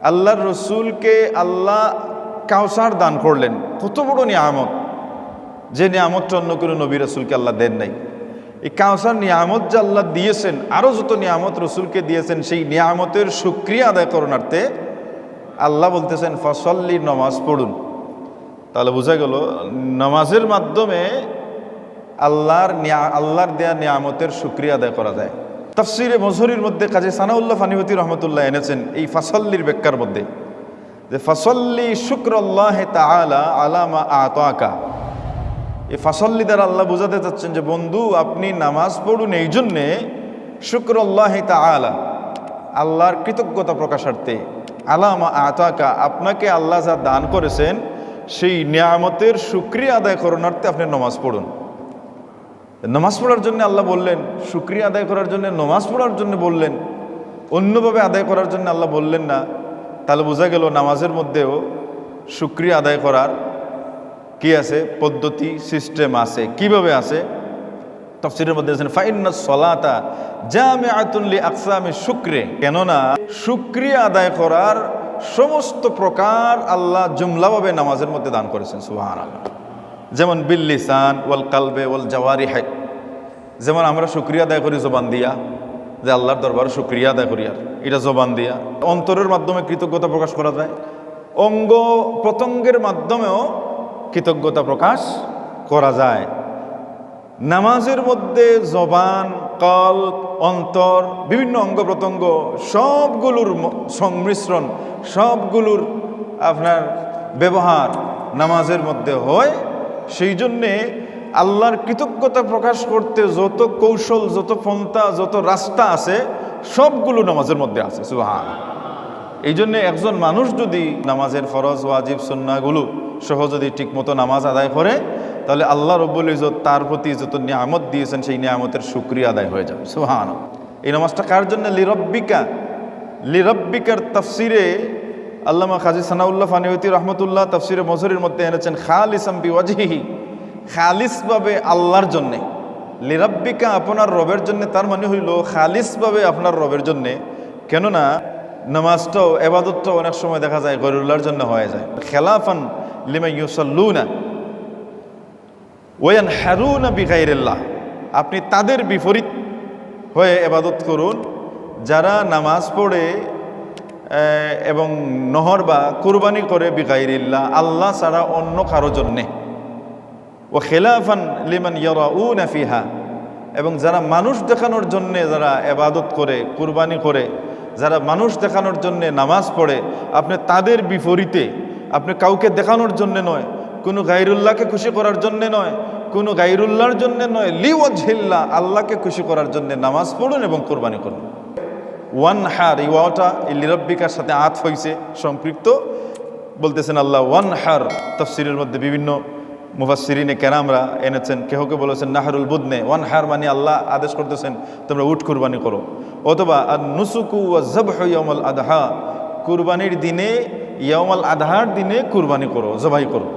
আল্লাহর রসুলকে আল্লাহ কাউসার দান করলেন। কত বড় নিয়ামত। যে নিয়ামতটা অন্য কোনো নবী রসুলকে আল্লাহ দেন নাই। এই কাউসার নিয়ামত যে আল্লাহ দিয়েছেন আরও যত নিয়ামত রসুলকে দিয়েছেন, সেই নিয়ামতের সুক্রিয়া আদায় করণার্থে আল্লাহ বলতেছেন, ফসল্লি নমাজ পড়ুন। তাহলে বোঝা গেল, নামাজের মাধ্যমে আল্লাহর আল্লাহর দেয়া নিয়ামতের সুক্রিয়া আদায় করা যায়। তফসিরে মজহরির মধ্যে কাজী সানাউল্লাহ ফানিমতি রহমতুল্লাহ এনেছেন এই ফসল্লির ব্যাখ্যার মধ্যে। যে ফসল্লি শুক্রল্লাহ তালা আলামা আতাকা। এই ফসল্লি দ্বারা আল্লাহ বোঝাতে চাচ্ছেন যে, বন্ধু, আপনি নামাজ পড়ুন এই জন্যে শুক্রল্লাহ তালা আল্লাহর কৃতজ্ঞতা প্রকাশার্থে। আলামা আতাকা, আপনাকে আল্লাহ যা দান করেছেন, সেই নিয়ামতের সুক্রিয়া আদায় করণার্থে আপনি নামাজ পড়ুন। নামাজ পড়ার জন্য আল্লাহ বললেন, শুক্রিয়া আদায় করার জন্য, নামাজ পড়ার জন্য বললেন। অন্যভাবে আদায় করার জন্য আল্লাহ বললেন না। তাহলে বোঝা গেল নামাজের মধ্যেও শুক্রিয়া আদায় করার কি আছে? পদ্ধতি সিস্টেম আছে। কীভাবে আছে? তফসিরের মধ্যে আছেন ফাইন্না সলাতা যা আমি জামে আতুল্লি আকসামে শুক্রে। কেননা, শুক্রিয়া আদায় করার সমস্ত প্রকার আল্লাহ জুমলাভাবে নামাজের মধ্যে দান করেছেন সুবাহ আল্লাহ যেমন বিল্লিসান, ওয়াল কালবে, ওয়াল জাওয়ারি হাই যেমন আমরা শুক্রিয়া আদায় করি জবান দিয়া, যে আল্লাহর দরবারে শুক্রিয়া আদায় করি আর, এটা জবান দিয়া। অন্তরের মাধ্যমে কৃতজ্ঞতা প্রকাশ করা যায়। অঙ্গ প্রত্যঙ্গের মাধ্যমেও কৃতজ্ঞতা প্রকাশ করা যায়। নামাজের মধ্যে জবান, কল, অন্তর, বিভিন্ন অঙ্গ প্রত্যঙ্গ, সবগুলোর সংমিশ্রণ, সবগুলোর আপনার ব্যবহার নামাজের মধ্যে হয়। সেই জন্যে আল্লাহর কৃতজ্ঞতা প্রকাশ করতে যত কৌশল, যত পন্থা, যত রাস্তা আছে, সবগুলো নামাজের মধ্যে আছে সুহান এই জন্যে একজন মানুষ যদি নামাজের ফরজ, ওয়াজিব সুন্নাগুলো সহ যদি ঠিকমতো নামাজ আদায় করে, তাহলে আল্লাহ রব্বুল ইজত তার প্রতি যত নিয়ামত দিয়েছেন, সেই নিয়ামতের সুক্রিয়া আদায় হয়ে যাবে সুহান এই নামাজটা কার জন্য? লিরব্বিকা। লিরব্বিকার তফসিরে আল্লামা খাজি সানাউল্লাহ ফানিউতি রহমতুল্লাহ তফসিরে মজুরির মধ্যে এনেছেন খাল ইসাম্পি ওয়াজিহি খালিসভাবে আল্লাহর জন্যে। লিরাব্বিকা, আপনার রবের জন্যে, তার মানে হইল খালিসভাবে আপনার রবের জন্যে। কেননা, নামাজটাও, এবাদতটাও অনেক সময় দেখা যায় গরুল্লার জন্য হয়ে যায়। খেলাফান লিমা ইউসাল্লুনা ওয়ান হারুনা বিগাইরেল্লাহ আপনি তাদের বিপরীত হয়ে এবাদত করুন। যারা নামাজ পড়ে এবং নহর বা কুরবানি করে বিগাইরিল্লাহ, আল্লাহ ছাড়া অন্য কারও জন্যে। ও খেলাফান লিমান ইয়রা উ নাফিহা এবং যারা মানুষ দেখানোর জন্যে যারা এবাদত করে, কুরবানি করে, যারা মানুষ দেখানোর জন্যে নামাজ পড়ে, আপনি তাদের বিপরীতে, আপনি কাউকে দেখানোর জন্যে নয়, কোনো গাইরুল্লাহকে খুশি করার জন্যে নয়, কোনো গাইরুল্লাহর জন্যে নয় লিওয়াজহিল্লা আল্লাহকে খুশি করার জন্যে নামাজ পড়ুন এবং কোরবানি করুন। ওয়ান হার এই এই লিরব্বিকার সাথে আত হয়েছে সম্পৃক্ত। বলতেছেন আল্লাহ, ওয়ান হার তফসিরের মধ্যে বিভিন্ন মুফাসিরিনে কেরামরা এনেছেন। কেহকে বলেছেন, নাহারুল বুদনে ওয়ান হার মানে আল্লাহ আদেশ করতেছেন, তোমরা উঠ কুরবানি করো। অথবা আর নুসুকু ওয়া জবহ ইয়ামাল আদহা কুরবানির দিনে ইয়ামাল আদহার দিনে কুরবানি করো, জবাই করো।